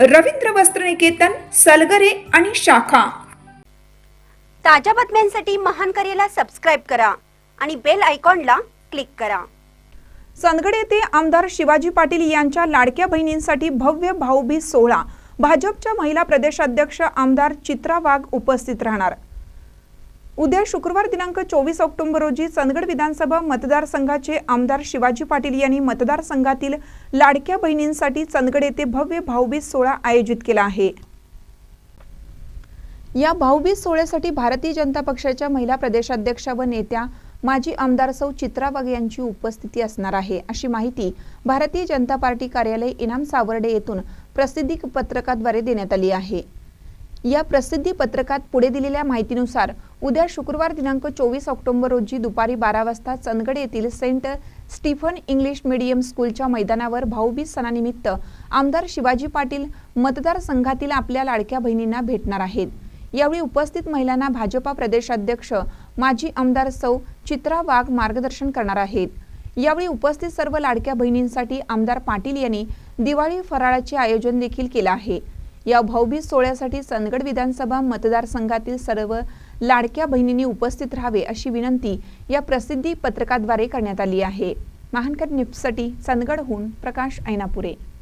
रवींद्र वस्त्रनिकेतन सलगरे आणि शाखा. ताज्या बातम्यांसाठी महान करेला सबस्क्राईब करा आणि बेल आयकॉनला क्लिक करा. चंदगड येथे आमदार शिवाजी पाटील यांच्या लाडक्या बहिणींसाठी भव्य भाऊबीज सोहळा. भाजपच्या महिला प्रदेशाध्यक्ष आमदार चित्रा वाघ उपस्थित राहणार. उद्या शुक्रवार दिनांक चोवीस ऑक्टोबर रोजी चंदगड विधानसभा मतदारसंघाचे आमदार शिवाजी पाटील यांनी मतदारसंघातील लाडक्या बहिणींसाठी चंदगड येथे भव्य भाऊबीज सोहळा आयोजित केला आहे. या भाऊबीज सोहळ्यासाठी भारतीय जनता पक्षाच्या महिला प्रदेशाध्यक्षा व नेत्या माजी आमदार सौ चित्रा वाघ यांची उपस्थिती असणार आहे. अशी माहिती भारतीय जनता पार्टी कार्यालय इनाम सावर्डे येथून प्रसिद्धी पत्रकाद्वारे देण्यात आली आहे. या प्रसिद्धी पत्रकात पुढे दिलेल्या माहितीनुसार उद्या शुक्रवार दिनांक चोवीस ऑक्टोबर रोजी दुपारी बारा वाजता चंदगड येथील सेंट स्टीफन इंग्लिश मीडियम स्कूलच्या मैदानावर भाऊबीज सणानिमित्त आमदार शिवाजी पाटील मतदारसंघातील आपल्या लाडक्या बहिणींना भेटणार आहेत. यावेळी उपस्थित महिलांना भाजपा प्रदेशाध्यक्ष माजी आमदार सौ चित्रा वाघ मार्गदर्शन करणार आहेत. यावेळी उपस्थित सर्व लाडक्या बहिणींसाठी आमदार पाटील यांनी दिवाळी फराळाचे आयोजन देखील केलं आहे. या भाऊबीज सोहळ्यासाठी चंदगड विधानसभा मतदारसंघातील सर्व लाडक्या बहिणींनी उपस्थित राहावे अशी विनंती या प्रसिद्धी पत्रकाद्वारे करण्यात आली आहे. महानकर न्यूजसाठी चंदगडहून प्रकाश ऐनापुरे.